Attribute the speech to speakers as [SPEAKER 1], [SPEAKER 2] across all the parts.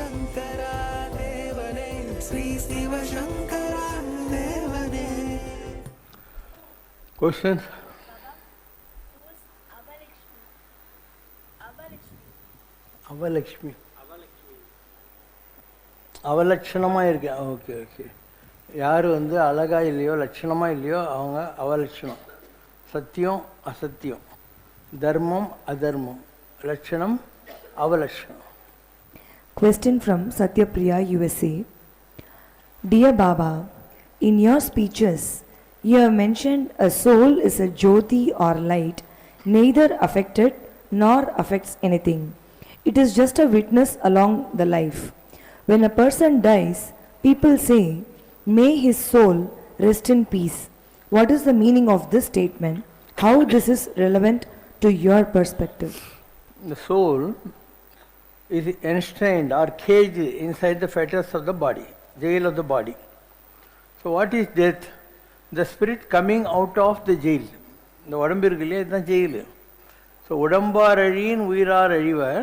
[SPEAKER 1] சிவசங்கரா தேவனே ஸ்ரீ சிவசங்கரா தேவனே
[SPEAKER 2] Questions? அவலக்ஷ்மி. அவலட்சணமாக இருக்கு. Okay okay. யார் வந்து அழகா இல்லையோ லட்சணமாக இல்லையோ அவங்க அவலட்சணம். சத்தியம் அசத்தியம். தர்மம் அதர்மம். லட்சணம் அவலட்சணம்.
[SPEAKER 3] Question from Satyapriya, USA. Dear Baba, in your speeches, you have mentioned a soul is a jyoti or light, neither affected nor affects anything. It is just a witness along the life. When a person dies, people say, May his soul rest in peace. What is the meaning of this statement? How this is relevant to your perspective?
[SPEAKER 2] The soul is enshrined or caged inside the fetters of the body, jail of the body. So, what is death? The spirit coming out of the jail. இந்த உடம்பு இருக்கு இல்லையா இதுதான் jail so உடம்பார் அழியின் உயிரார் அழிவர்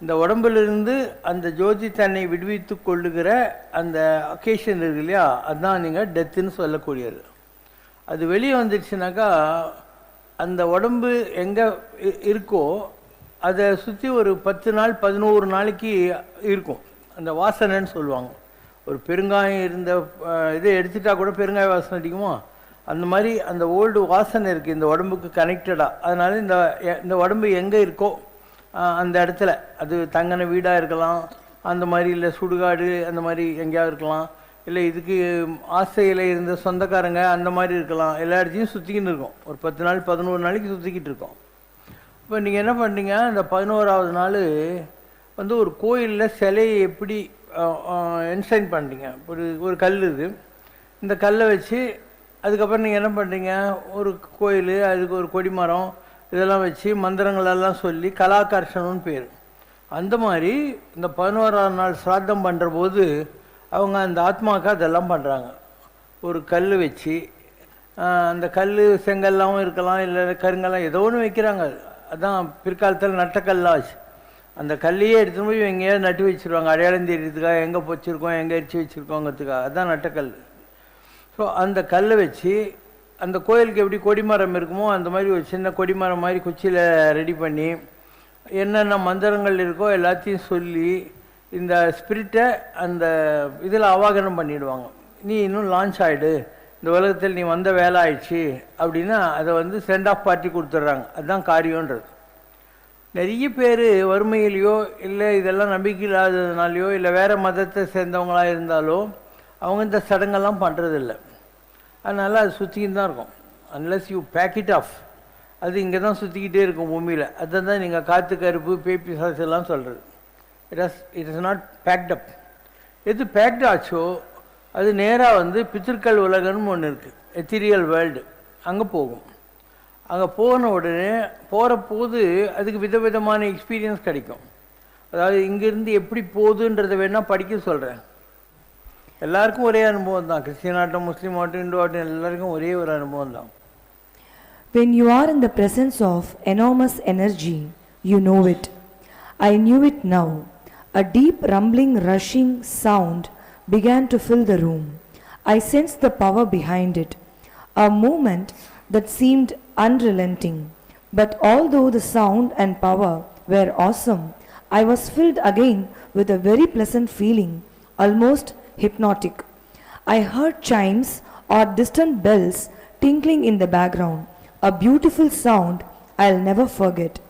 [SPEAKER 2] இந்த உடம்பிலிருந்து அந்த ஜோதி தன்னை விடுவித்து கொள்ளுகிற அந்த அக்கேஷன் இருக்கு இல்லையா அதுதான் நீங்கள் டெத்துன்னு சொல்லக்கூடியது அது வெளியே வந்துடுச்சுனாக்கா அந்த உடம்பு எங்கே இருக்கோ அதை சுற்றி ஒரு பத்து நாள் பதினோரு நாளைக்கு இருக்கும். அந்த வாசனைன்னு சொல்லுவாங்க. ஒரு பெருங்காயம் இருந்த இதை எடுத்துட்டா கூட பெருங்காய வாசனை அடிக்குமா? அந்த மாதிரி அந்த ஓல்டு வாசனை இருக்குது இந்த உடம்புக்கு கனெக்டடாக அதனால இந்த எ- இந்த உடம்பு எங்கே இருக்கோ அந்த இடத்துல. அது தங்கின வீடாக இருக்கலாம். அந்த மாதிரி இல்லை சுடுகாடு அந்த மாதிரி எங்கேயாவது இருக்கலாம். இல்லை இதுக்கு ஆசையில் இருந்த சொந்தக்காரங்க அந்த மாதிரி இருக்கலாம். எல்லா இடத்தையும் சுற்றிக்கிட்டு இருக்கோம். ஒரு பத்து நாள் பதினோரு நாளைக்கு சுற்றிக்கிட்டு இருக்கோம். இப்போ நீங்கள் என்ன பண்ணுறீங்க இந்த பதினோராவது நாள் வந்து ஒரு கோயிலில் சிலையை எப்படி என்சைன் பண்ணுறீங்க ஒரு ஒரு கல் இது. இந்த கல்லை வச்சு அதுக்கப்புறம் நீங்கள் என்ன பண்ணுறீங்க ஒரு கோயில் அதுக்கு ஒரு கொடிமரம் இதெல்லாம் வச்சு மந்திரங்களெல்லாம் சொல்லி கலாகர்ஷணம்னு பேர். அந்த மாதிரி இந்த பதினோராம் நாள் சிராத்தம் பண்ணுற போது அவங்க அந்த ஆத்மாவுக்கு அதெல்லாம் பண்ணுறாங்க ஒரு கல் வச்சு அந்த கல் செங்கல்லாம் இருக்கலாம் இல்லை கருங்கல்லாம் ஏதோ ஒன்று வைக்கிறாங்க அதான் பிற்காலத்தில் நட்டக்கல்லாச்சு. அந்த கல்லையே எடுத்துன்னு போய் எங்கேயாவது நட்டு வச்சிருவாங்க? அடையாளம் தெரியறதுக்காக எங்கே பொச்சிருக்கோம் எங்கே எரிச்சு வச்சுருக்கோங்கிறதுக்காக. அதுதான் நட்டக்கல். ஸோ அந்த கல்லை வச்சு அந்த கோயிலுக்கு எப்படி கொடிமரம் இருக்குமோ அந்த மாதிரி ஒரு சின்ன கொடிமரம் மாதிரி குச்சியில் ரெடி பண்ணி என்னென்ன மந்திரங்கள் இருக்கோ எல்லாத்தையும் சொல்லி இந்த ஸ்பிரிட்டை அந்த இதில் அவாகனம் பண்ணிவிடுவாங்க நீ இன்னும் லான்ச் ஆகிடு இந்த உலகத்தில் நீ வந்த வேலை ஆயிடுச்சு அப்படின்னா அதை வந்து சென்ட் ஆஃப் பார்ட்டி கொடுத்துட்றாங்க. அதுதான் காரியன்றது நிறைய பேர் வறுமையிலையோ இல்லை இதெல்லாம் நம்பிக்கை இல்லாததுனாலையோ இல்லை வேறு மதத்தை சேர்ந்தவங்களா இருந்தாலோ அவங்க இந்த சடங்கெல்லாம் பண்ணுறதில்ல அதனால் அது சுற்றிக்கிட்டு தான் இருக்கும். Unless you pack it off அது இங்கே தான் சுற்றிக்கிட்டே இருக்கும் பூமியில். அதுதான் தான் நீங்கள் காற்று கருப்பு பேப்பி சாஸ் எல்லாம் சொல்கிறது it has it is not packed up எது பேக்ட் ஆச்சோ அது நேராக வந்து பித்திருக்கள் உலகம்னு ஒன்று இருக்குது எத்திரியல் வேர்ல்டு அங்கே போகும். அங்கே போன உடனே போகிற போது அதுக்கு விதவிதமான எக்ஸ்பீரியன்ஸ் கிடைக்கும். அதாவது இங்கேருந்து எப்படி போகுதுன்றதை வேணால் படிக்க சொல்கிறேன் எல்லாருக்கும் ஒரே அனுபவம் தான். கிறிஸ்டின் ஆட்டம் முஸ்லீம் ஆட்டம் இந்து ஆட்டம் எல்லாருக்கும் ஒரே ஒரு அனுபவம் தான்.
[SPEAKER 3] When you are in the presence of enormous energy, you know it. I knew it now. A deep rumbling, rushing sound began to fill the room. I sensed the power behind it, a movement that seemed unrelenting. But although the sound and power were awesome, I was filled again with a very pleasant feeling, almost hypnotic. I heard chimes or distant bells tinkling in the background, a beautiful sound I'll never forget.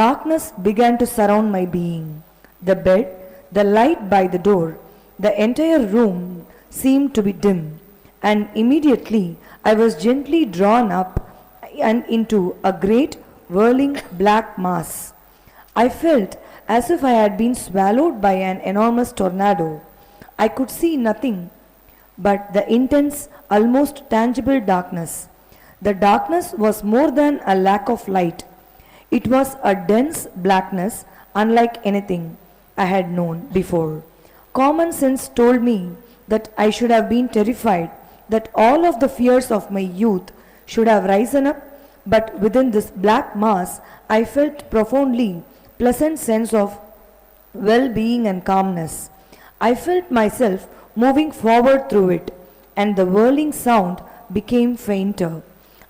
[SPEAKER 3] Darkness began to surround my being. The bed, the light by the door, the entire room seemed to be dim, and immediately I was gently drawn up and into a great whirling black mass. I felt as if I had been swallowed by an enormous tornado. I could see nothing but the intense, almost tangible darkness. The darkness was more than a lack of light. It was a dense blackness unlike anything I had known before. Common sense told me that I should have been terrified, that all of the fears of my youth should have risen up, but within this black mass I felt profoundly pleasant sense of well being, and calmness. I felt myself moving forward through it, and the whirling sound became fainter.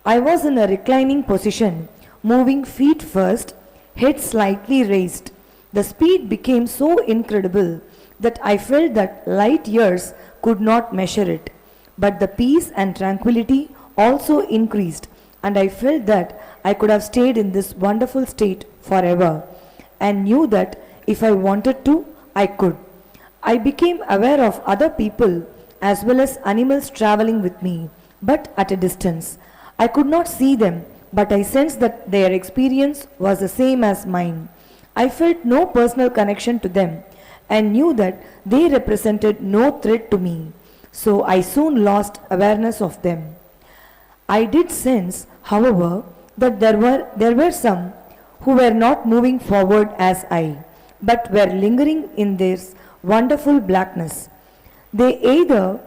[SPEAKER 3] I was in a reclining position, moving feet first, head slightly raised. The speed became so incredible that I felt that light years could not measure it. But the peace and tranquility also increased, and I felt that I could have stayed in this wonderful state forever, and knew that if I wanted to, I could. I became aware of other people as well as animals traveling with me, but at a distance. I could not see them, but I sensed that their experience was the same as mine. I felt no personal connection to them and knew that they represented no threat to me, so I soon lost awareness of them. I did sense, however, that there were, there were some who were not moving forward as I, but were lingering in this wonderful blackness. They either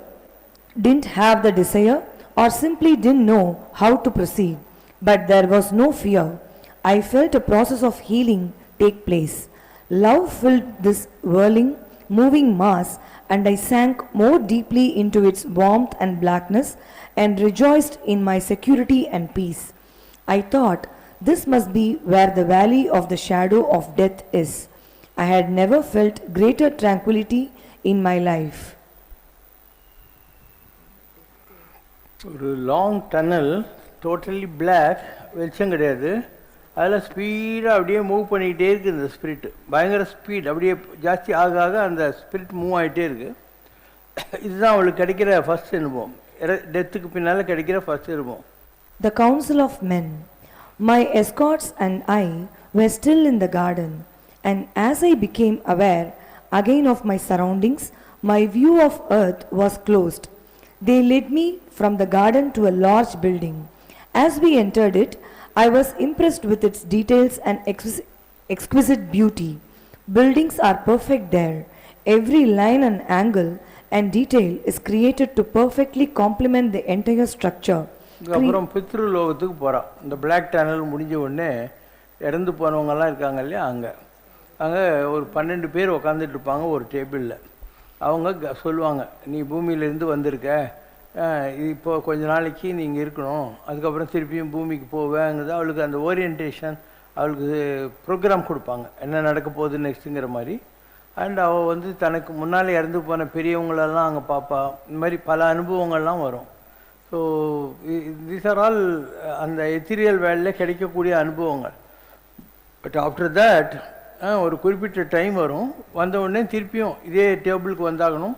[SPEAKER 3] didn't have the desire or simply didn't know how to proceed, but there was no fear. I felt a process of healing take place. Love filled this whirling, moving mass, and I sank more deeply into its warmth and blackness and rejoiced in my security and peace. I thought, this must be where the valley of the shadow of death is. I had never felt greater tranquility in my life.
[SPEAKER 2] ஒரு long tunnel totally black வெளிச்சம் கிடையாது அதில் ஸ்பீடாக அப்படியே move பண்ணிக்கிட்டே இருக்குது இந்த spirit பயங்கர ஸ்பீட் அப்படியே ஜாஸ்தி ஆக ஆக அந்த ஸ்பிரிட் மூவ் ஆகிட்டே இருக்குது இதுதான் அவளுக்கு கிடைக்கிற ஃபர்ஸ்ட் அனுபவம் டெத்துக்கு பின்னால் கிடைக்கிற ஃபர்ஸ்ட் அனுபவம்
[SPEAKER 3] the council of men my escorts and I were still in the garden and as I became aware again of my surroundings, my view of earth was closed. They led me from the garden to a large building. As we entered it, I was impressed with its details and exquisite, exquisite beauty. Buildings are perfect there. Every line and angle and detail is created to perfectly complement the entire structure.
[SPEAKER 2] அப்புறம் பித்ருலோகத்துக்கு போகிறான் இந்த black டேனல் முடிஞ்ச உடனே இறந்து போனவங்கெல்லாம் இருக்காங்க இல்லையா அங்கே அங்கே ஒரு பன்னெண்டு பேர் உக்காந்துட்டு இருப்பாங்க ஒரு டேபிளில் அவங்க சொல்லுவாங்க நீ பூமியிலேருந்து வந்திருக்க இப்போ கொஞ்ச நாளைக்கு நீங்கள் இருக்கணும். அதுக்கப்புறம் திருப்பியும் பூமிக்கு போவேங்கிறது அவளுக்கு அந்த ஓரியன்டேஷன் அவளுக்கு ப்ரோக்ராம் கொடுப்பாங்க. என்ன நடக்க போகுது நெக்ஸ்ட்டுங்கிற மாதிரி. அண்ட் அவள் வந்து தனக்கு முன்னால் இறந்து போன பெரியவங்களெல்லாம் அங்கே பார்ப்பா இந்த மாதிரி பல அனுபவங்கள்லாம் வரும். ஸோ தீஸ் ஆர் ஆல் அந்த எத்திரியல் வேலையில் கிடைக்கக்கூடிய அனுபவங்கள். பட் ஆஃப்டர் தட் ஒரு குறிப்பிட்ட டைம் வரும். வந்த உடனே திருப்பியும் இதே டேபிளுக்கு வந்தாகணும்.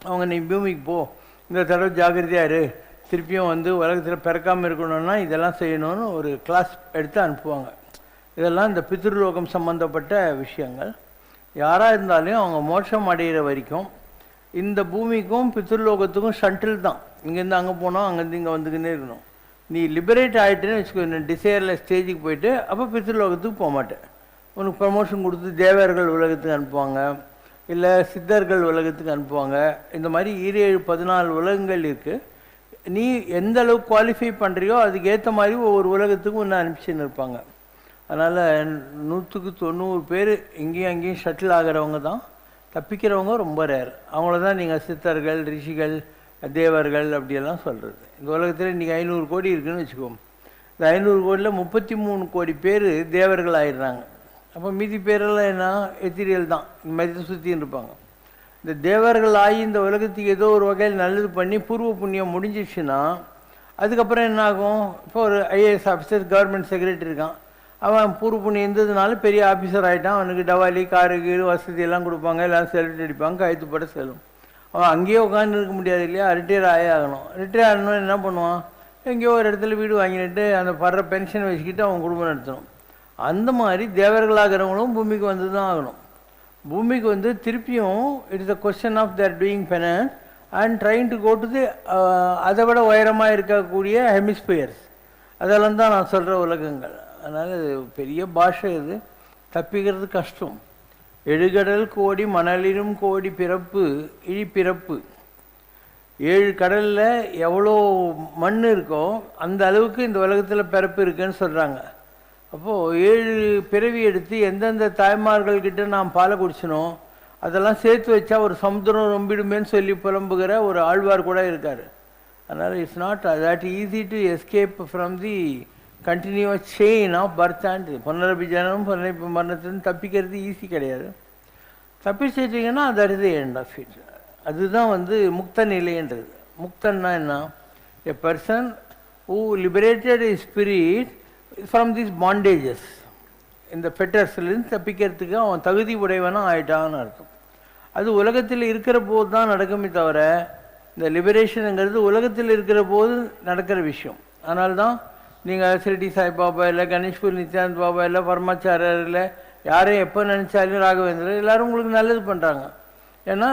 [SPEAKER 2] அவங்க நீ பூமிக்கு போ. இந்த தடவை ஜாகிரதையாக இரு. திருப்பியும் வந்து உலகத்தில் பிறக்காமல் இருக்கணும்னா இதெல்லாம் செய்யணும்னு ஒரு கிளாஸ் எடுத்து அனுப்புவாங்க. இதெல்லாம் இந்த பித்ருலோகம் சம்மந்தப்பட்ட விஷயங்கள். யாராக இருந்தாலும் அவங்க மோட்சம் அடைகிற வரைக்கும் இந்த பூமிக்கும் பித்ருலோகத்துக்கும் ஷட்டில் தான். இங்கேருந்து அங்கே போனோம் அங்கேருந்து இங்கே வந்துக்கினே இருக்கணும். நீ லிபரேட் ஆகிட்டுன்னு வச்சுக்கோ டிசைரில் ஸ்டேஜுக்கு போயிட்டு அப்போ பித்ருலோகத்துக்கு போக மாட்டேன். உனக்கு ப்ரமோஷன் கொடுத்து தேவர்கள் உலகத்துக்கு அனுப்புவாங்க. இல்லை சித்தர்கள் உலகத்துக்கு அனுப்புவாங்க. இந்த மாதிரி ஈரேழு பதினாலு உலகங்கள் இருக்குது நீ எந்த அளவுக்கு குவாலிஃபை பண்ணுறியோ அதுக்கு ஏற்ற மாதிரி ஒவ்வொரு உலகத்துக்கும் ஒன்று அனுப்பிச்சுன்னு இருப்பாங்க. அதனால் நூற்றுக்கு தொண்ணூறு பேர் இங்கேயும் அங்கேயும் ஷட்டில் ஆகிறவங்க தான். தப்பிக்கிறவங்க ரொம்ப ரேர் அவங்கள தான் நீங்கள் சித்தர்கள் ரிஷிகள் தேவர்கள் அப்படியெல்லாம் சொல்கிறது இந்த உலகத்தில் இன்றைக்கி ஐநூறு கோடி இருக்குதுன்னு வச்சுக்கோங்க. இந்த ஐநூறு கோடியில் முப்பத்தி மூணு கோடி பேர் தேவர்கள் ஆயிடுறாங்க. அப்போ மீதி பேரெல்லாம் என்ன? எத்திரியல் தான். இந்த மாதிரி தான் சுற்றின்னு இருப்பாங்க. இந்த தேவர்கள் ஆகி இந்த உலகத்துக்கு ஏதோ ஒரு வகையில் நல்லது பண்ணி பூர்வ புண்ணியம் முடிஞ்சிச்சுன்னா அதுக்கப்புறம் என்ன ஆகும்? இப்போ ஒரு ஐஏஎஸ் ஆஃபீஸர் கவர்மெண்ட் செக்ரட்டரி இருக்கான். அவன் பூர்வ புண்ணியம் இருந்ததுனால பெரிய ஆஃபீஸர் ஆகிட்டான் அவனுக்கு டவாலி காரு கீரு வசதி எல்லாம் கொடுப்பாங்க. எல்லாம் செல்ஃபி அடிப்பாங்க. கைத்து போட செல்லும். அவன் அங்கேயே உட்காந்து இருக்க முடியாது இல்லையா? ரிட்டையர் ஆகே ஆகணும். ரிட்டையர் ஆகணும்னு என்ன பண்ணுவான்? எங்கேயோ ஒரு இடத்துல வீடு வாங்கிட்டு அந்த படுற பென்ஷனை வச்சுக்கிட்டு அவன் குடும்பம் நடத்தணும். அந்த மாதிரி தேவர்களாகிறவங்களும் பூமிக்கு வந்து தான் ஆகணும். பூமிக்கு வந்து திருப்பியும் it's a question of their doing penance and trying to go to the அதை விட உயரமாக இருக்கக்கூடிய ஹெமிஸ்பியர்ஸ் அதெல்லாம் தான் நான் சொல்கிற உலகங்கள். அதனால் இது பெரிய பாஷை இது. தப்பிக்கிறது கஷ்டம். எழுகடல் கோடி மணலிலும் கோடி பிறப்பு இழிப்பிறப்பு ஏழு கடலில் எவ்வளோ மண் இருக்கோ அந்த அளவுக்கு இந்த உலகத்தில் பிறப்பு இருக்குன்னு சொல்கிறாங்க அப்போது ஏழு பிறவி எடுத்து எந்தெந்த தாய்மார்கள்கிட்ட நாம் பாலை குடிச்சினோம் அதெல்லாம் சேர்த்து வச்சா ஒரு சமுத்திரம் ரொம்பிடுமேன்னு சொல்லி புலம்புகிற ஒரு ஆழ்வார் கூட இருக்கார். அதனால் it's not that easy to escape from the continuous chain of birth and பொன்னரபி ஜனம் பொன்னரபி மரணத்துலேருந்து தப்பிக்கிறது ஈஸி கிடையாது. தப்பிச்சிட்டிங்கன்னா that is end of it அதுதான் வந்து முக்த நிலைன்றது. முக்தன்னா என்ன? A person who liberated is spirit from this bondages இந்த ஃபெட்டர்ஸ்லேருந்து தப்பிக்கிறதுக்கு அவன் தகுதி உடையவனாக ஆயிட்டான்னு அர்த்தம். அது உலகத்தில் இருக்கிற போது தான் நடக்குமே தவிர இந்த லிபரேஷனுங்கிறது உலகத்தில் இருக்கிற போது நடக்கிற விஷயம். அதனால தான் நீங்கள் சிரடி சாய்பாபா இல்லை கணேஷ்பூர் நித்யானந்த் பாபா இல்லை பரமாச்சாரியர் இல்லை யாரையும் எப்போ நினச்சாலும் ராகவேந்திரர் எல்லாரும் உங்களுக்கு நல்லது பண்ணுறாங்க ஏன்னா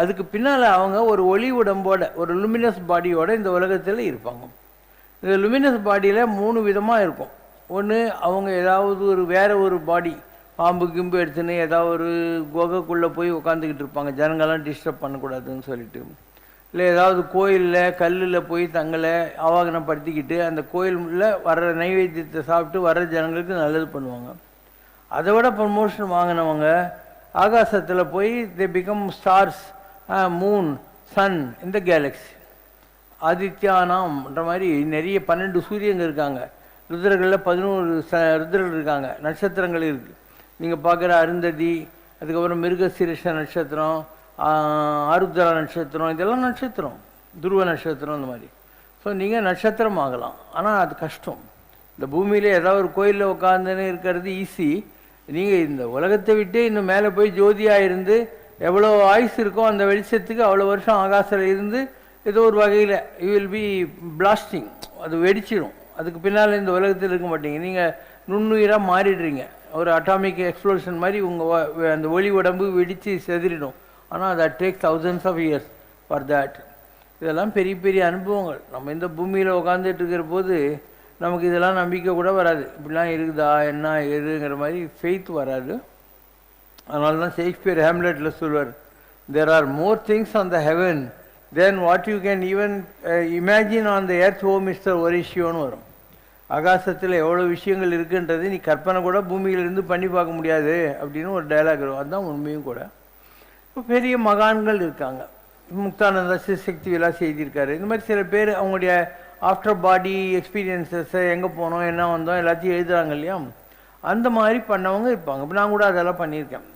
[SPEAKER 2] அதுக்கு பின்னால் அவங்க ஒரு ஒளி உடம்போட ஒரு லுமினஸ் பாடியோட இந்த உலகத்தில் இருப்பாங்க. இந்த லுமினஸ் பாடியில் மூணு விதமாக இருக்கும். ஒன்று அவங்க ஏதாவது ஒரு வேறு ஒரு பாடி பாம்பு கிம்பு எடுத்துன்னு ஏதாவது ஒரு குகைக்குள்ளே போய் உட்காந்துக்கிட்டு இருப்பாங்க. ஜனங்கள்லாம் டிஸ்டர்ப் பண்ணக்கூடாதுன்னு சொல்லிட்டு. இல்லை ஏதாவது கோயிலில் கல்லில் போய் தங்களை ஆவாகனப்படுத்திக்கிட்டு அந்த கோயிலில் வர்ற நைவேத்தியத்தை சாப்பிட்டு வர்ற ஜனங்களுக்கு நல்லது பண்ணுவாங்க. அதை விட ப்ரமோஷன் வாங்கினவங்க ஆகாசத்தில் போய் they become stars moon sun இந்த கேலக்ஸி ஆதித்யானாம்ன்ற மாதிரி நிறைய பன்னெண்டு சூரியங்க இருக்காங்க. ருத்ரர்களில் பதினோரு ச ருத்ரர்கள் இருக்காங்க. நட்சத்திரங்கள் இருக்குது நீங்கள் பார்க்குற அருந்ததி அதுக்கப்புறம் மிருகசீரிஷ நட்சத்திரம் ஆருத்ரா நட்சத்திரம் இதெல்லாம் நட்சத்திரம். துருவ நட்சத்திரம் இந்த மாதிரி. ஸோ நீங்கள் நட்சத்திரம் ஆகலாம் ஆனால் அது கஷ்டம். இந்த பூமியில் ஏதாவது ஒரு கோயிலில் உட்காந்துன்னு இருக்கிறது ஈஸி நீங்கள் இந்த உலகத்தை விட்டு இன்னும் மேலே போய் ஜோதியாக இருந்து எவ்வளோ ஆயுஸ் இருக்கோ அந்த வெளிச்சத்துக்கு அவ்வளோ வருஷம் ஆகாசில் இருந்து ஏதோ ஒரு வகையில் யூ வில் பி பிளாஸ்டிங் அது வெடிச்சிடும் அதுக்கு பின்னால் இந்த உலகத்தில் இருக்க மாட்டீங்க. நீங்கள் நுண்ணுயிராக மாறிடுறீங்க. ஒரு அட்டாமிக் எக்ஸ்ப்ளோஷன் மாதிரி உங்கள் அந்த ஒளி உடம்பு வெடித்து செதிரிடும் ஆனால் that take thousands of years for that இதெல்லாம் பெரிய பெரிய அனுபவங்கள். நம்ம இந்த பூமியில் உட்காந்துட்டு இருக்கிற போது நமக்கு இதெல்லாம் நம்பிக்கை கூட வராது. இப்படிலாம் இருக்குதா என்ன எதுங்கிற மாதிரி ஃபெய்த் வராது. அதனால தான் ஷேக்ஸ்பியர் ஹேம்லெட்டில் சொல்வார் there are more things on the heaven than what you can even imagine on the earth oh mister ஒரிஷியோன்னு வரும். ஆகாசத்தில் எவ்வளோ விஷயங்கள் இருக்குன்றது நீ கற்பனை கூட பூமியிலிருந்து பண்ணி பார்க்க முடியாது அப்படின்னு ஒரு டைலாக் வரும். அதுதான் உண்மையும் கூட. இப்போ பெரிய மகான்கள் இருக்காங்க. முக்தானந்தா சிசக்தி விழா செய்திருக்காரு. இந்த மாதிரி சில பேர் அவங்களுடைய ஆஃப்டர் பாடி எக்ஸ்பீரியன்சஸை எங்கே போனோம் என்ன வந்தோம் எல்லாத்தையும் எழுதுறாங்க இல்லையா? அந்த மாதிரி பண்ணவங்க இருப்பாங்க. இப்போ நான் கூட அதெல்லாம் பண்ணியிருக்கேன்.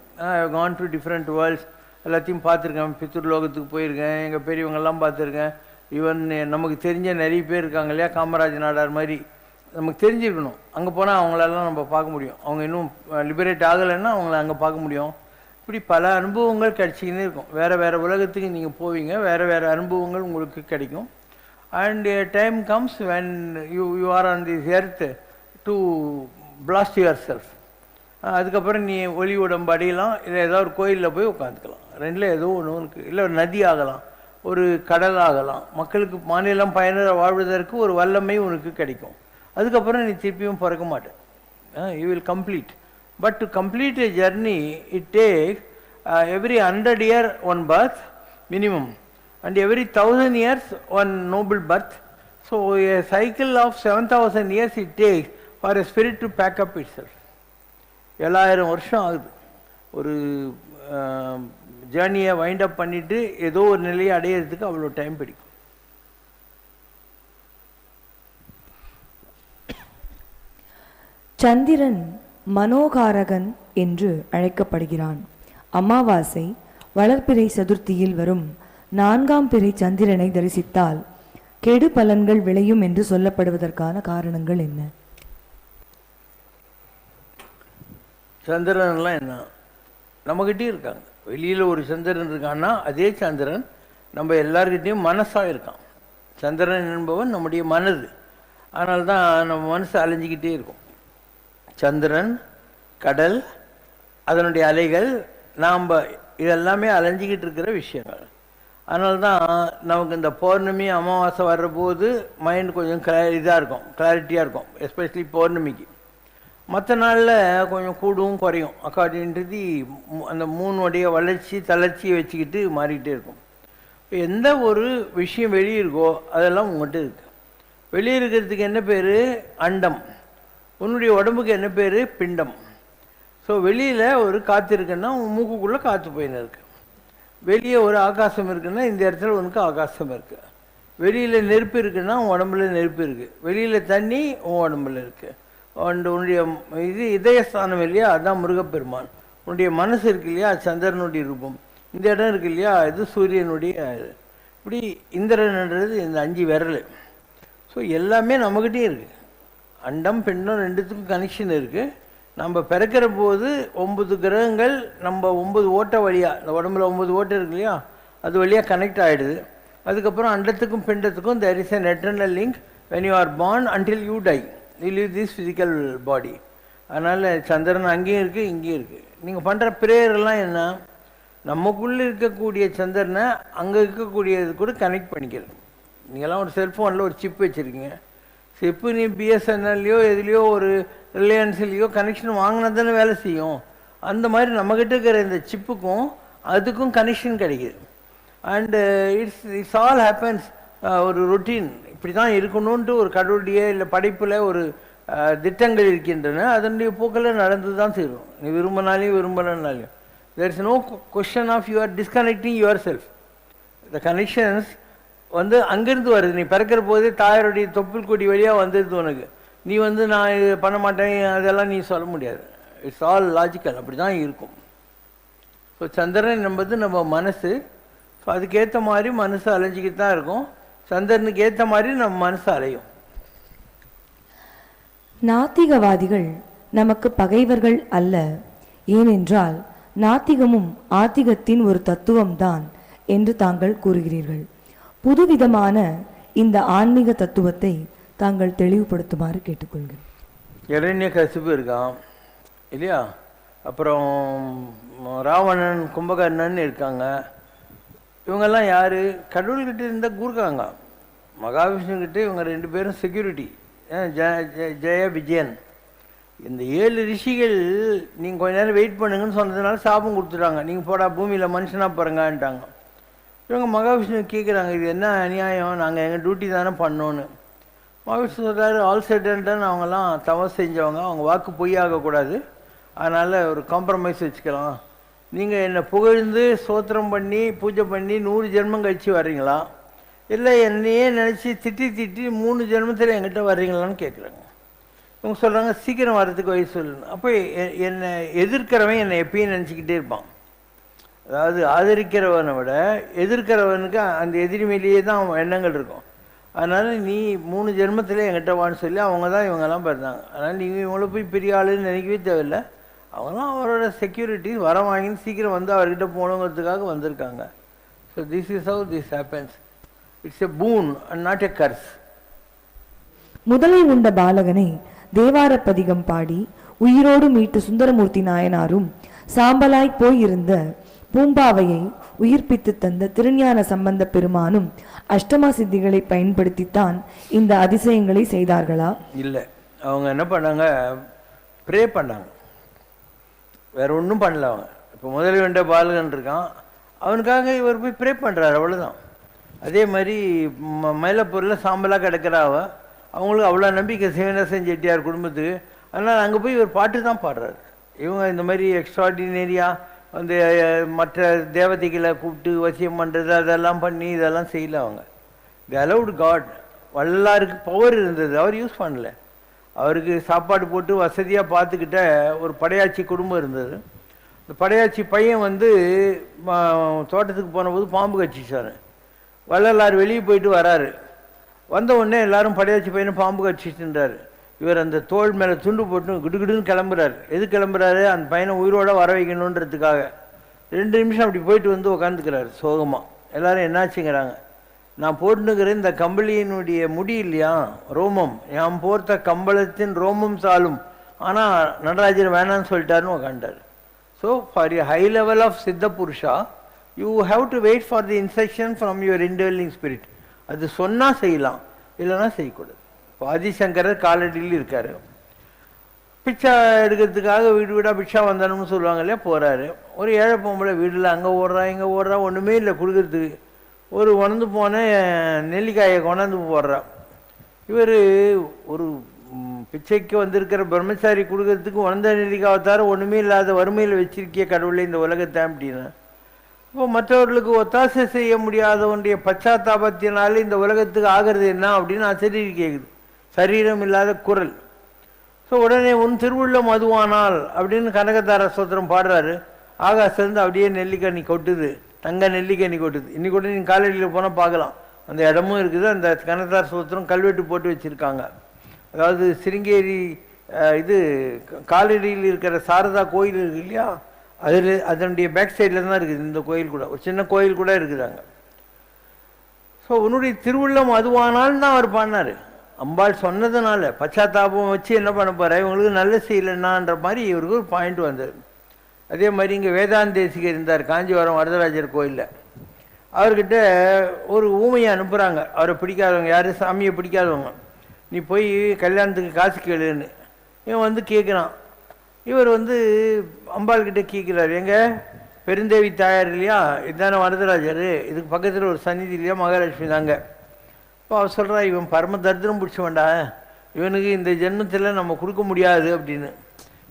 [SPEAKER 2] கான் டு டிஃப்ரெண்ட் வேர்ல்ட்ஸ் எல்லாத்தையும் பார்த்துருக்கேன். பித்தூர் லோகத்துக்கு போயிருக்கேன். எங்கள் பெரியவங்கெல்லாம் பார்த்துருக்கேன். ஈவன் நமக்கு தெரிஞ்ச நிறைய பேர் இருக்காங்க இல்லையா? காமராஜ் நாடார் மாதிரி. நமக்கு தெரிஞ்சிருக்கணும். அங்கே போனால் அவங்களெல்லாம் நம்ம பார்க்க முடியும். அவங்க இன்னும் லிபரேட் ஆகலைன்னா அவங்கள அங்கே பார்க்க முடியும். இப்படி பல அனுபவங்கள் கிடச்சிக்கினே இருக்கும். வேறு வேறு உலகத்துக்கு நீங்கள் போவீங்க. வேறு வேறு அனுபவங்கள் உங்களுக்கு கிடைக்கும். And time comes when you you are on the earth to blast yourself அதுக்கப்புறம் நீ ஒளி உடம்படியெல்லாம் இல்லை ஏதாவது ஒரு கோயிலில் போய் உட்காந்துக்கலாம். ரெண்டில் ஏதோ ஒன்று இருக்குது இல்லை ஒரு நதி ஆகலாம் ஒரு கடல் ஆகலாம். மக்களுக்கு மாநிலம் பயண வாழ்வதற்கு ஒரு வல்லமை உனக்கு கிடைக்கும். அதுக்கப்புறம் நீ திருப்பியும் பிறக்க மாட்டேன் you will complete but to complete a journey it take every hundred year one birth minimum and every thousand years one noble birth so a cycle of seven thousand years it take for a spirit to pack up itself ஏழாயிரம் வருஷம் ஆகுது. ஒரு ஜேர்னியை wind up பண்ணிவிட்டு ஏதோ ஒரு நிலையை அடையிறதுக்கு அவ்வளோ டைம் பிடிக்கும்.
[SPEAKER 3] சந்திரன் மனோகாரகன் என்று அழைக்கப்படுகிறான். அமாவாசை வளர்பிறை சதுர்த்தியில் வரும். நான்காம் பிறை சந்திரனை தரிசித்தால் கெடு பலன்கள் விளையும் என்று சொல்லப்படுவதற்கான காரணங்கள் என்ன?
[SPEAKER 2] சந்திரன்லாம் என்ன? நம்மக்கிட்டேயும் இருக்காங்க. வெளியில் ஒரு சந்திரன் இருக்கான்னா அதே சந்திரன் நம்ம எல்லார்கிட்டேயும் மனசாக இருக்கான். சந்திரன் என்பவன் நம்முடைய மனது. அதனால தான் நம்ம மனசு அலைஞ்சிக்கிட்டே இருக்கும். சந்திரன் கடல் அதனுடைய அலைகள் நாம் இதெல்லாமே அலைஞ்சிக்கிட்டு இருக்கிற விஷயங்கள். அதனால தான் நமக்கு இந்த பௌர்ணமி அமாவாசை வர்ற போது மைண்ட் கொஞ்சம் கிளா இதாக இருக்கும் கிளாரிட்டியாக இருக்கும். எஸ்பெஷலி பௌர்ணமிக்கு. மற்ற நாளில் கொஞ்சம் கூடும் குறையும். அக்கார்டிங் டு தி அந்த மூணுடைய வளர்ச்சி தளர்ச்சியை வச்சுக்கிட்டு மாறிக்கிட்டே இருக்கும். எந்த ஒரு விஷயம் வெளியே இருக்கோ அதெல்லாம் உங்கள்கிட்ட இருக்கு. வெளியே இருக்கிறதுக்கு என்ன பேர்? அண்டம். உன்னுடைய உடம்புக்கு என்ன பேர்? பிண்டம். ஸோ வெளியில் ஒரு காற்று இருக்குன்னா உன் மூக்குக்குள்ளே காற்று போயின்னு இருக்கு. வெளியே ஒரு ஆகாசம் இருக்குன்னா இந்த இடத்துல உனக்கு ஆகாசம் இருக்குது வெளியில் நெருப்பு இருக்குன்னா உன் உடம்புல நெருப்பு இருக்குது வெளியில் தண்ணி உன் உடம்புல இருக்குது உன்னுடைய இது இதயஸ்தானம் இல்லையா? அதான் முருகப்பெருமான். உன்னுடைய மனசு இருக்கு இல்லையா? அது சந்திரனுடைய ரூபம். இந்த இடம் இருக்கு இல்லையா? இது சூரியனுடைய இப்படி இந்திரன்ன்றது இந்த அஞ்சு விரல். ஸோ எல்லாமே நம்மக்கிட்டே இருக்குது அண்டம் பெண்டம் ரெண்டுத்துக்கும் கனெக்ஷன் இருக்குது நம்ம பிறக்கிற போது ஒம்பது கிரகங்கள் நம்ம ஒம்பது ஓட்டை வழியாக இந்த உடம்புல ஒம்பது ஓட்டை இருக்கு இல்லையா? அது வழியாக கனெக்ட் ஆகிடுது அதுக்கப்புறம் அண்டத்துக்கும் பிண்டத்துக்கும் there is an eternal link when you are born until you die you leave this physical body அதனால் சந்திரன் அங்கேயும் இருக்குது இங்கேயும் இருக்குது நீங்கள் பண்ணுற ப்ரேயர்லாம் என்ன? நமக்குள்ளே இருக்கக்கூடிய சந்திரனை அங்கே இருக்கக்கூடியது கூட கனெக்ட் பண்ணிக்கிறது. நீங்கள்லாம் ஒரு செல்ஃபோனில் ஒரு சிப் வச்சுருக்கீங்க. சிப்பு நீ பிஎஸ்என்எல்லையோ எதுலேயோ ஒரு ரிலையன்ஸ்லேயோ கனெக்ஷன் வாங்கினா தானே வேலை செய்யும். அந்த மாதிரி நம்மக்கிட்ட இருக்கிற இந்த சிப்புக்கும் அதுக்கும் கனெக்ஷன் கிடைக்குது. And it's it's all happens ஒரு ரொட்டீன் இப்படி தான் இருக்கணுன்ட்டு ஒரு கடவுளுடைய இல்லை படைப்பில் ஒரு திட்டங்கள் இருக்கின்றன. அதனுடைய போக்கில் நடந்து தான் சேரும். நீ விரும்பினாலையும் விரும்பலைனாலையும் there is no question of you're disconnecting yourself the connections வந்து அங்கேருந்து வருது. நீ பிறக்கிற போதே தாயாருடைய தொப்புள் கொடி வழியாக வந்துடுது உனக்கு. நீ வந்து நான் இது பண்ண மாட்டேன் அதெல்லாம் நீ சொல்ல முடியாது. இட்ஸ் ஆல் லாஜிக்கல் அப்படி தான் இருக்கும். ஸோ சந்திரன் என்பது நம்ம மனசு. ஸோ அதுக்கேற்ற மாதிரி மனசு அலைஞ்சிக்கிட்டு தான் இருக்கும். சந்திரனுக்கு ஏற்ற மாதிரி நம்ம மனசு அலையும்.
[SPEAKER 3] நாத்திகவாதிகள் நமக்கு பகைவர்கள் அல்ல. ஏனென்றால் நாத்திகமும் ஆத்திகத்தின் ஒரு தத்துவம்தான் என்று தாங்கள் கூறுகிறீர்கள். புதுவிதமான இந்த ஆன்மீக தத்துவத்தை தாங்கள் தெளிவுபடுத்துமாறு கேட்டுக்கொள்கிறேன்.
[SPEAKER 2] இரண்ய கசிப்பு இருக்கான் இல்லையா? அப்புறம் ராவணன் கும்பகர்ணன் இருக்காங்க. இவங்கெல்லாம் யார்? கடவுள்கிட்ட இருந்தால் கூறுக்காங்க மகாவிஷ்ணுக்கிட்ட இவங்க ரெண்டு பேரும் செக்யூரிட்டி ஜெய விஜயன். இந்த ஏழு ரிஷிகள் நீங்கள் கொஞ்ச நேரம் வெயிட் பண்ணுங்கன்னு சொன்னதுனால சாபம் கொடுத்துட்டாங்க. நீங்கள் போடா பூமியில் மனுஷனாக பாருங்கன்ட்டாங்க. இவங்க மகாவிஷ்ணு கேட்குறாங்க இது என்ன அநியாயம்? நாங்கள் எங்கள் டியூட்டி தானே பண்ணோன்னு மகாவிஷ்ணு சொல்கிறாரு ஆல் அவங்கெல்லாம் தவம் செஞ்சவங்க. அவங்க வாக்கு பொய்யாகக்கூடாது. அதனால் ஒரு காம்ப்ரமைஸ் வச்சுக்கலாம். நீங்கள் என்னை புகழ்ந்து சோத்திரம் பண்ணி பூஜை பண்ணி நூறு ஜென்மம் கழித்து வர்றீங்களா? இல்லை என்னையே நினச்சி திட்டி திட்டி மூணு ஜென்மத்தில் என்கிட்ட வர்றீங்களான்னு கேட்குறாங்க. இவங்க சொல்கிறாங்க சீக்கிரம் வர்றதுக்கு வயசு சொல்லணும் அப்போ எ- என்னை எதிர்க்கிறவன் என்னை எப்பயும் நினச்சிக்கிட்டே இருப்பான். அதாவது ஆதரிக்கிறவனை விட எதிர்க்கிறவனுக்கு அந்த எதிரி மேலேயே தான் அவன் எண்ணங்கள் இருக்கும். அதனால் நீ மூணு ஜென்மத்தில் என்கிட்ட வான்னு சொல்லி அவங்க தான் இவங்கெல்லாம் பிறந்தாங்க அதனால் நீங்கள் இவங்கள போய் பெரிய ஆளுன்னு நினைக்கவே தேவையில்லை. அவங்களாம் அவரோட செக்யூரிட்டி வர வாங்கின்னு சீக்கிரம் வந்து அவர்கிட்ட போகணுங்கிறதுக்காக வந்திருக்காங்க. So this is how this happens it's a boon and not a curse
[SPEAKER 3] முதலை உண்ட பாலகனை தேவாரப்பதிகம் பாடி உயிரோடு மீட்டு சுந்தரமூர்த்தி நாயனாரும் சாம்பலாய் போயிருந்த பூம்பாவையை உயிர்ப்பித்து தந்த திருஞான சம்பந்த பெருமானும் அஷ்டமா சித்திகளை பயன்படுத்தித்தான் இந்த அதிசயங்களை செய்தார்களா?
[SPEAKER 2] இல்லை. அவங்க என்ன பண்ணாங்க? ப்ரே பண்ணாங்க. வேற ஒன்றும் பண்ணல அவங்க. இப்போ முதல் வேண்ட பாலகன் இருக்கான். அவனுக்காக இவர் போய் ப்ரே பண்ணுறாரு அவ்வளவுதான். அதே மாதிரி ம மயிலப்பூரில் சாம்பலாக கிடக்கிறா அவங்களுக்கு அவ்வளோ நம்பிக்கை சிவநாசன் செட்டியார் குடும்பத்துக்கு. அதனால் அங்கே போய் இவர் பாட்டு தான் பாடுறாரு. இவங்க இந்த மாதிரி எக்ஸ்ட்ராடினரியாக வந்து மற்ற தேவதைகளை கூப்பிட்டு வசியம் பண்ணுறது அதெல்லாம் பண்ணி இதெல்லாம் செய்யல அவங்க. தி அலவுட் காட் வல்லாருக்கு பவர் இருந்தது. அவர் யூஸ் பண்ணல. அவருக்கு சாப்பாடு போட்டு வசதியாக பார்த்துக்கிட்ட ஒரு படையாச்சி குடும்பம் இருந்தது. இந்த படையாச்சி பையன் வந்து தோட்டத்துக்கு தோட்டத்துக்கு போனபோது பாம்பு கடிச்சிச்சாரு. வள்ளலார் வெளியே போயிட்டு வராரு. வந்த உடனே எல்லாரும் படையாச்சி பையனை பாம்பு கடிச்சிட்டுன்றாரு இவர் அந்த தோள் மேலே துண்டு போட்டு கிடுகிடுன்னு கிளம்புறாரு. எது கிளம்புறாரு? அந்த பையனை உயிரோட வர வைக்கணுன்றதுக்காக. ரெண்டு நிமிஷம் அப்படி போயிட்டு வந்து உக்காந்துக்கிறாரு சோகமாக எல்லாரும் என்னாச்சுங்கிறாங்க. நான் போட்டுனுக்கிற இந்த கம்பளியினுடைய முடி இல்லையா? ரோமம். யாம் போர்த்த கம்பளத்தின் ரோமம் சாலும். ஆனால் நடராஜர் வேணான்னு சொல்லிட்டாருன்னு உக்காண்டார் so for a high level of சித்த புருஷா you have to wait for the instruction from your indwelling spirit அது சொன்னால் செய்யலாம் இல்லைன்னா செய்யக்கூடாது. இப்போ ஆதிசங்கரர் காலடியில் இருக்கார். பிச்சா எடுக்கிறதுக்காக வீடு வீடாக பிச்சா வந்தானும்னு சொல்லுவாங்க இல்லையா போகிறாரு ஒரு ஏழை பொம்பளை வீட்டில் அங்கே ஓடுறா இங்கே ஓடுறா ஒன்றுமே இல்லை கொடுக்கறதுக்கு. ஒரு உணர்ந்து போன நெல்லிக்காயை கொண்டாந்து போடுறா. இவர் ஒரு பிச்சைக்கு வந்திருக்கிற பிரம்மச்சாரி கொடுக்கறதுக்கு உணர்ந்த நெல்லிக்காவை தவிர ஒன்றுமே இல்லாத வறுமையில் வச்சிருக்கிய கடவுளை இந்த உலகத்தை அப்படின்னா இப்போ மற்றவர்களுக்கு ஒத்தாசை செய்ய முடியாதவனுடைய பச்சாத்தாபத்தினால இந்த உலகத்துக்கு ஆகிறது என்ன அப்படின்னு ஆசிரியர் கேட்குது சரீரம் இல்லாத குரல். ஸோ உடனே உன் திருவுள்ளம் மதுவானால் அப்படின்னு கனகதார சோத்திரம் பாடுறாரு. ஆகாசிலேருந்து அப்படியே நெல்லிக்கனி கொட்டுது. தங்க நெல்லிக்கண்ணி கொட்டுது. இன்னைக்கு கூட நீங்கள் காலடியில் போனால் பார்க்கலாம். அந்த இடமும் இருக்குது. அந்த கனகதார சோத்திரம் கல்வெட்டு போட்டு வச்சுருக்காங்க. அதாவது சிருங்கேரி இது க- காலடியில் இருக்கிற சாரதா கோயில் இருக்கு இல்லையா? அதில் அதனுடைய பேக் சைடில் தான் இருக்குது இந்த கோயில் கூட. ஒரு சின்ன கோயில் கூட இருக்குதாங்க. ஸோ உன்னுடைய திருவுள்ளம் அதுவானாலும் தான் அவர் பாடினார். அம்பாள் சொன்னதுனால பச்சாத்தாபம் வச்சு என்ன பண்ண போகிறார் இவங்களுக்கு நல்ல செய்யலைன்னான்ற மாதிரி இவருக்கு ஒரு பாயிண்ட் வந்தது. அதே மாதிரி இங்கே வேதாந்தேசிகர் இருந்தார் காஞ்சிபுரம் வரதராஜர் கோயிலில். அவர்கிட்ட ஒரு ஊமையை அனுப்புகிறாங்க அவரை பிடிக்காதவங்க யாரும் சாமியை பிடிக்காதவங்க. நீ போய் கல்யாணத்துக்கு காசு கேளுன்னு. இவன் வந்து கேட்குறான் இவர் வந்து அம்பாள்கிட்ட கேட்குறாரு எங்க பெருந்தேவி தாயார் இல்லையா? இதுதானே வரதராஜர். இதுக்கு பக்கத்தில் ஒரு சந்நிதி இல்லையா? மகாலட்சுமி தாங்க. இப்போ அவர் சொல்கிறா இவன் பரம தரித்திரம் பிடிச்சவன்டா. இவனுக்கு இந்த ஜென்மத்தில் நம்ம கொடுக்க முடியாது அப்படின்னு.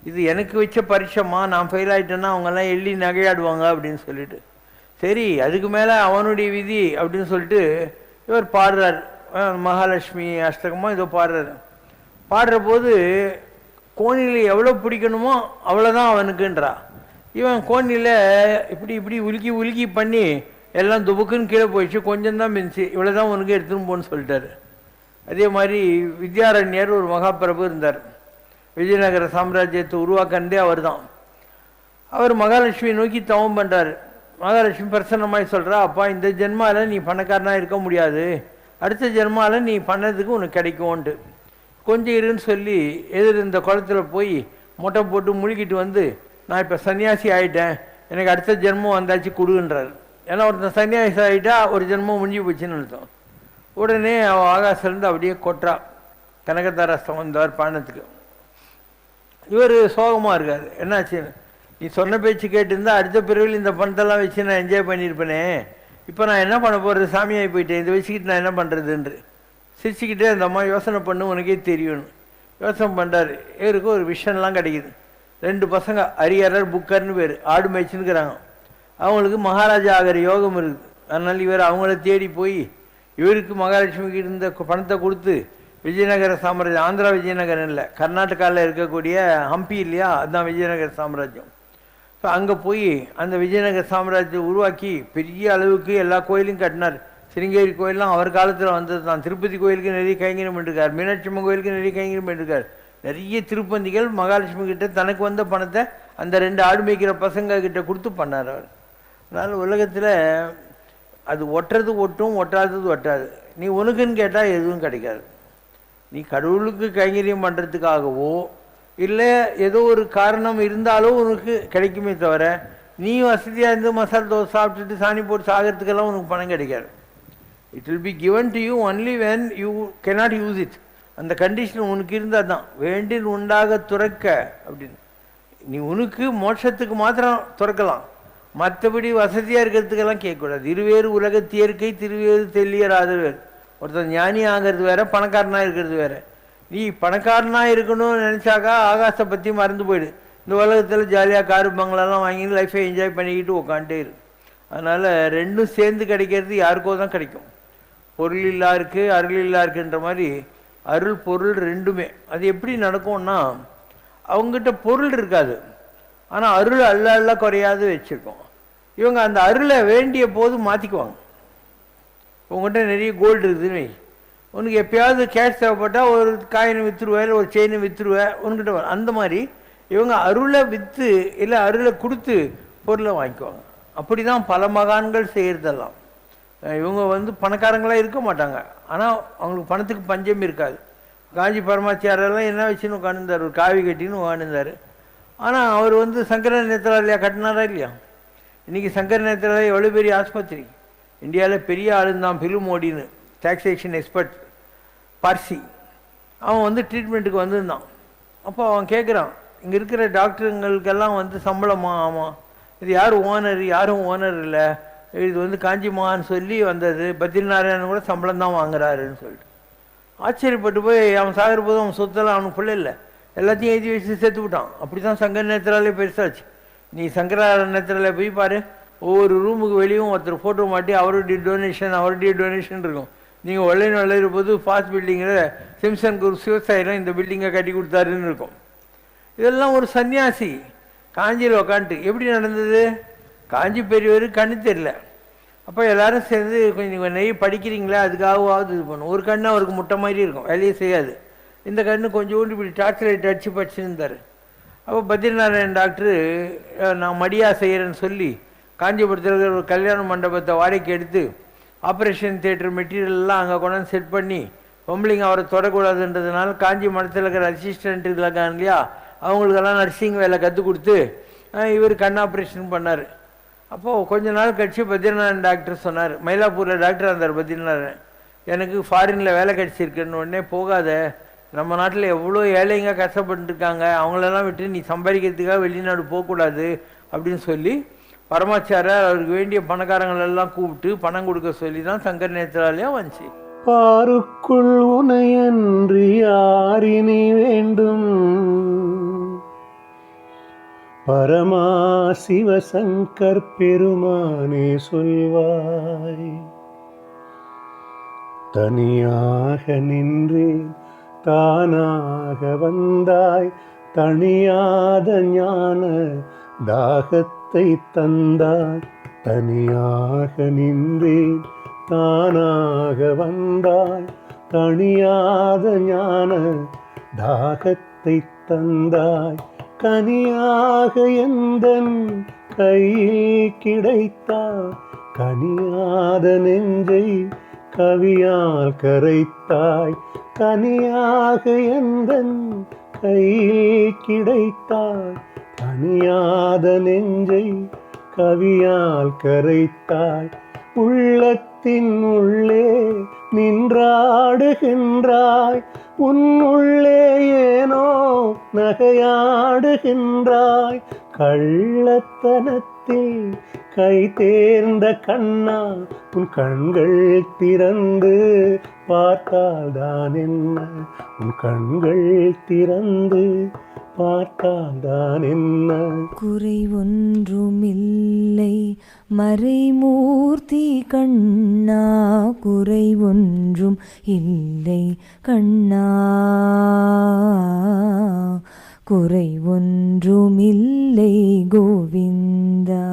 [SPEAKER 2] இது எனக்கு வச்ச பரிட்சமா நான் ஃபெயில் ஆகிட்டேன்னா அவங்கெல்லாம் எள்ளி நகையாடுவாங்க அப்படின்னு சொல்லிட்டு. சரி அதுக்கு மேலே அவனுடைய விதி அப்படின்னு சொல்லிட்டு இவர் பாடுறார். மகாலட்சுமி அஷ்டகமாக ஏதோ பாடுறாரு. பாடுற போது கோணியில் எவ்வளோ பிடிக்கணுமோ அவ்வளோதான் அவனுக்குன்றா. இவன் கோணியில் இப்படி இப்படி உலுக்கி உலுக்கி பண்ணி எல்லாம் துபுக்குன்னு கீழே போயிடுச்சு. கொஞ்சம் தான் மிஞ்சி இவ்வளோ தான் உனக்கு எடுத்துன்னு போன்னு சொல்லிட்டாரு. அதே மாதிரி வித்யாரண்யர் ஒரு மகாபிரபு இருந்தார். விஜயநகர சாம்ராஜ்யத்தை உருவாக்கண்டே அவர் தான் அவர் மகாலட்சுமியை நோக்கி தவம் பண்ணுறார் மகாலட்சுமி பிரசன்னமாய் சொல்கிறா அப்பா இந்த ஜென்மாவில் நீ பணக்காரனாக இருக்க முடியாது. அடுத்த ஜென்மாவில் நீ பண்ணதுக்கு உனக்கு கிடைக்கும்ன்ட்டு. கொஞ்சம் இருன்னு சொல்லி எதிர் இந்த குளத்துல போய் மொட்டை போட்டு முழுகிட்டு வந்து நான் இப்போ சன்னியாசி ஆயிட்டேன். எனக்கு அடுத்த ஜென்மம் வந்தாச்சு கொடுன்றார். ஏன்னா ஒருத்தன் சன்னியாசி ஆகிட்டா ஒரு ஜென்மம் முடிஞ்சு போச்சுன்னு அர்த்தம். உடனே அவள் ஆகாசிலேருந்து அப்படியே கொட்டுறா. கனகதாரஸ்தம் வந்தவர் பானத்துக்கு இவர் சோகமாக இருக்கார். என்னாச்சுன்னு நீ சொன்ன பேச்சு கேட்டிருந்தா அடுத்த பிறவில் இந்த பணத்தெல்லாம் வச்சு நான் என்ஜாய் பண்ணியிருப்பேனே. இப்போ நான் என்ன பண்ண போகிறது சாமியாகி போயிட்டேன். இதை வச்சுக்கிட்டு நான் என்ன பண்ணுறதுன்று சிரிச்சுக்கிட்டே அந்த அம்மா யோசனை பண்ணு உனக்கே தெரியணும் யோசனை பண்ணுறாரு இவருக்கு ஒரு விஷன்லாம் கிடைக்குது. ரெண்டு பசங்க அரியரர் புக்கர்னு பேர். ஆடு மேய்ச்சின்னுக்கிறாங்க. அவங்களுக்கு மகாராஜா ஆகிற யோகம் இருக்குது. அதனால் இவர் அவங்கள தேடி போய் இவருக்கு மகாலட்சுமிக்கு இருந்த பணத்தை கொடுத்து விஜயநகர சாம்ராஜ்யம் ஆந்திரா விஜயநகரம் இல்லை கர்நாடகாவில் இருக்கக்கூடிய ஹம்பி இல்லையா அதுதான் விஜயநகர சாம்ராஜ்யம். ஸோ அங்கே போய் அந்த விஜயநகர சாம்ராஜ்யம் உருவாக்கி பெரிய அளவுக்கு எல்லா கோயிலையும் கட்டினார். சிருங்கேரி கோயிலெலாம் அவர் காலத்தில் வந்தது தான் திருப்பதி கோயிலுக்கு நிறைய கைங்கரியம் பண்ணிருக்கார். மீனாட்சி அம்மன் கோயிலுக்கு நிறைய கைங்கரம் பண்ணிருக்கார். நிறைய திருப்பந்திகள் மகாலட்சுமி கிட்ட தனக்கு வந்த பணத்தை அந்த ரெண்டு ஆடு மேய்க்கிற பசங்க கிட்ட கொடுத்து பண்ணார் அவர். அதனால் உலகத்தில் அது ஒட்டுறது ஒட்டும் ஒட்டாதது ஒட்டாது. நீ உனக்குன்னு கேட்டால் எதுவும் கிடைக்காது. நீ கடவுளுக்கு கைங்கரியம் பண்ணுறதுக்காகவோ இல்லை ஏதோ ஒரு காரணம் இருந்தாலும் உனக்கு கிடைக்குமே தவிர நீ வசதியாக இருந்து மசால் தோசை சாப்பிட்டுட்டு சாணி போட்டு சாகிறதுக்கெல்லாம் உனக்கு பணம் கிடைக்காது. It will be given to you only when you cannot use it அந்த கண்டிஷன் உனக்கு இருந்தால் தான். வேண்டின் உண்டாக துறக்க அப்படின்னு. நீ உனக்கு மோட்சத்துக்கு மாத்திரம் துறக்கலாம். மற்றபடி வசதியாக இருக்கிறதுக்கெல்லாம் கேட்கக்கூடாது. இருவேறு உலகத்தியற்கை திருவேறு தெல்லியர் ஆதரவர் ஒருத்தர் ஞானி ஆகிறது வேற பணக்காரனாக இருக்கிறது வேற. நீ பணக்காரனாக இருக்கணும்னு நினச்சாக்கா ஆகாசத்தை பற்றி மறந்து போயிடு. இந்த உலகத்தில் ஜாலியாக காரு பங்களாலாம் வாங்கி லைஃப்பை என்ஜாய் பண்ணிக்கிட்டு உட்காந்துட்டே இரு. அதனால் ரெண்டும் சேர்ந்து கிடைக்கிறது யாருக்கோ தான் கிடைக்கும். பொருள் இல்லா இருக்கு அருள் இல்லா இருக்குன்ற மாதிரி அருள் பொருள் ரெண்டுமே. அது எப்படி நடக்கும்னா அவங்ககிட்ட பொருள் இருக்காது. ஆனால் அருள் அல்ல அல்ல குறையாது வச்சுருக்கோம். இவங்க அந்த அருளை வேண்டிய போது மாற்றிக்குவாங்க உங்ககிட்ட நிறைய கோல்டு இருக்குதுன்னு உனக்கு எப்பயாவது கேஷ் தேவைப்பட்டால் ஒரு காயினை விற்றுருவேன் இல்லை ஒரு செயினை விற்றுருவேன் உன்கிட்ட வரும். அந்த மாதிரி இவங்க அருளை விற்று இல்லை அருளை கொடுத்து பொருளை வாங்கிக்குவாங்க. அப்படி தான் பல மகான்கள் செய்கிறதெல்லாம் இவங்க வந்து பணக்காரங்களாக இருக்க மாட்டாங்க. ஆனால் அவங்களுக்கு பணத்துக்கு பஞ்சம் இருக்காது. காஞ்சி பரமாச்சியாரெல்லாம் என்ன வச்சுன்னு உட்காந்துருந்தார் ஒரு காவி கட்டின்னு உட்காந்துருந்தார் ஆனால் அவர் வந்து சங்கர நேத்திராலயா கட்டினாரா இல்லையா? இன்றைக்கி சங்கர நேத்திராலயா எவ்வளோ பெரிய ஆஸ்பத்திரி? இந்தியாவில் பெரிய ஆளுந்தான் பிலு மோடின்னு டாக்ஸேஷன் எக்ஸ்பர்ட் பார்சி அவன் வந்து ட்ரீட்மெண்ட்டுக்கு வந்திருந்தான். அப்போ அவன் கேட்குறான் இங்கே இருக்கிற டாக்டருங்களுக்கெல்லாம் வந்து சம்பளமா? ஆமாம் இது யார் ஓனர் யாரும் ஓனர் இல்லை. இது வந்து காஞ்சிமான்னு சொல்லி வந்தது. பத்ரிநாராயணன் கூட சம்பளம் தான் வாங்குறாருன்னு சொல்லிட்டு. ஆச்சரியப்பட்டு போய் அவன் சாகிற போது அவன் சொத்தெல்லாம் அவனுக்கு பிள்ளை இல்லை. எல்லாத்தையும் எழுதி வச்சு சேர்த்து விட்டான். அப்படி தான் சங்கர் நேத்திராலே பெருசாச்சு. நீ சங்கரார நேத்திரால போய் பாரு. ஒவ்வொரு ரூமுக்கு வெளியும் ஒருத்தர் ஃபோட்டோ மாட்டி அவருடைய டொனேஷன் அவருடைய டொனேஷன் இருக்கும். நீங்கள் வெள்ளைன்னு விளையிற போது ஃபாஸ்ட் பில்டிங்கில் சிம்சன் குரு சிவசாயிரம் இந்த பில்டிங்கை கட்டி கொடுத்தாருன்னு இருக்கும். இதெல்லாம் ஒரு சன்னியாசி. காஞ்சியில் உக்காந்துட்டு. எப்படி நடந்தது? காஞ்சி பெரியவர் கண்ணு தெரில அப்போ எல்லாரும் சேர்ந்து கொஞ்சம் நெய் படிக்கிறீங்களா? அதுக்காகவாவது இது பண்ணும் ஒரு கண்ணு அவருக்கு முட்டை மாதிரி இருக்கும். வேலையே செய்யாது. இந்த கண்ணு கொஞ்சோண்டு இப்படி டார்ச் லைட் அடிச்சு படிச்சுருந்தார். அப்போ பத்ரிநாராயண் டாக்டரு நான் மடியாக செய்கிறேன்னு சொல்லி காஞ்சிபுரத்தில் இருக்கிற ஒரு கல்யாண மண்டபத்தை வாடகைக்கு எடுத்து ஆப்ரேஷன் தேட்டர் மெட்டீரியல்லாம் அங்கே கொண்டாந்து செட் பண்ணி பொம்பளைங்க அவரை தொடக்கூடாதுன்றதுனால காஞ்சி மடத்தில் இருக்கிற அசிஸ்டன்ட் இருக்காங்க இல்லையா? அவங்களுக்கெல்லாம் நர்சிங் வேலை கற்றுக் கொடுத்து இவர் கண் ஆப்ரேஷன் பண்ணார். அப்போது கொஞ்ச நாள் கழிச்சு பத்ரிநாதன் டாக்டர் சொன்னார். மயிலாப்பூரில் டாக்டர் இருந்தார் பத்ரிநாதன் எனக்கு ஃபாரினில் வேலை கிடச்சிருக்குன்னு உடனே போகாத. நம்ம நாட்டில் எவ்வளோ ஏழைங்க கஷ்டப்பட்டுருக்காங்க. அவங்களெல்லாம் விட்டு நீ சம்பாதிக்கிறதுக்காக வெளிநாடு போகக்கூடாது அப்படின்னு சொல்லி பரமாச்சாரியார் அவருக்கு வேண்டிய பணக்காரங்களெல்லாம் கூப்பிட்டு பணம் கொடுக்க சொல்லி தான் சங்கர் நேத்திராலயம் வந்துச்சு.
[SPEAKER 4] பாருக்குள் உனையன்றி யாரினி வேண்டும்? பரமா சிவசங்கர் பெருமானே சொல்வாய் தனியாக நின்றேன் தானாக வந்தாய் தனியாத ஞான தாகத்தை தந்தாய் தனியாக நின்றேன் தானாக வந்தாய் தனியாத ஞான தாகத்தை தந்தாய் கனியாக எந்தன் கையில் கிடைத்தாய் கனியாத நெஞ்சை கவியால் கரைத்தாய். கனியாக எந்தன் கையில் கிடைத்தாய்? கனியாத நெஞ்சை கவியால் கரைத்தாய். உள்ளத்தின் உள்ளே நின்றாடுகின்றாய். உன்னுள்ளே ஏனோ நகையாடுகின்றாய். கள்ளத்தனத்தில் கை தேர்ந்த கண்ணா உன் கண்கள் திறந்து பார்த்தால்தான் என்ன? உன் கண்கள் திறந்து பார்த்தால்தான் என்ன?
[SPEAKER 3] குறை ஒன்றுமில்லை மறைமூர்த்தி கண்ணா. குறை ஒன்றும் இல்லை கண்ணா. குறை ஒன்றுமில்லை கோவிந்தா.